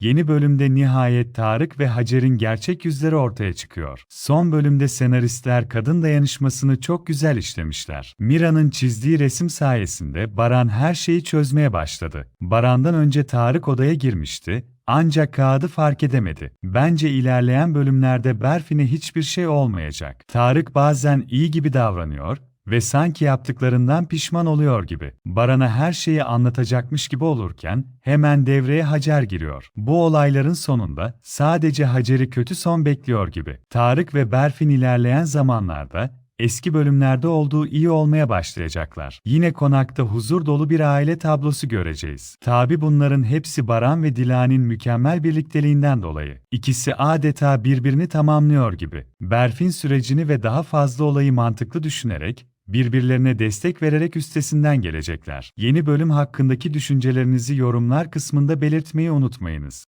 Yeni bölümde nihayet Tarık ve Hacer'in gerçek yüzleri ortaya çıkıyor. Son bölümde senaristler kadın dayanışmasını çok güzel işlemişler. Mira'nın çizdiği resim sayesinde Baran her şeyi çözmeye başladı. Baran'dan önce Tarık odaya girmişti, ancak kağıdı fark edemedi. Bence ilerleyen bölümlerde Berfin'e hiçbir şey olmayacak. Tarık bazen iyi gibi davranıyor ve sanki yaptıklarından pişman oluyor gibi. Baran'a her şeyi anlatacakmış gibi olurken hemen devreye Hacer giriyor. Bu olayların sonunda sadece Hacer'i kötü son bekliyor gibi. Tarık ve Berfin ilerleyen zamanlarda eski bölümlerde olduğu iyi olmaya başlayacaklar. Yine konakta huzur dolu bir aile tablosu göreceğiz. Tabi bunların hepsi Baran ve Dilan'in mükemmel birlikteliğinden dolayı. İkisi adeta birbirini tamamlıyor gibi. Berfin sürecini ve daha fazla olayı mantıklı düşünerek, birbirlerine destek vererek üstesinden gelecekler. Yeni bölüm hakkındaki düşüncelerinizi yorumlar kısmında belirtmeyi unutmayınız.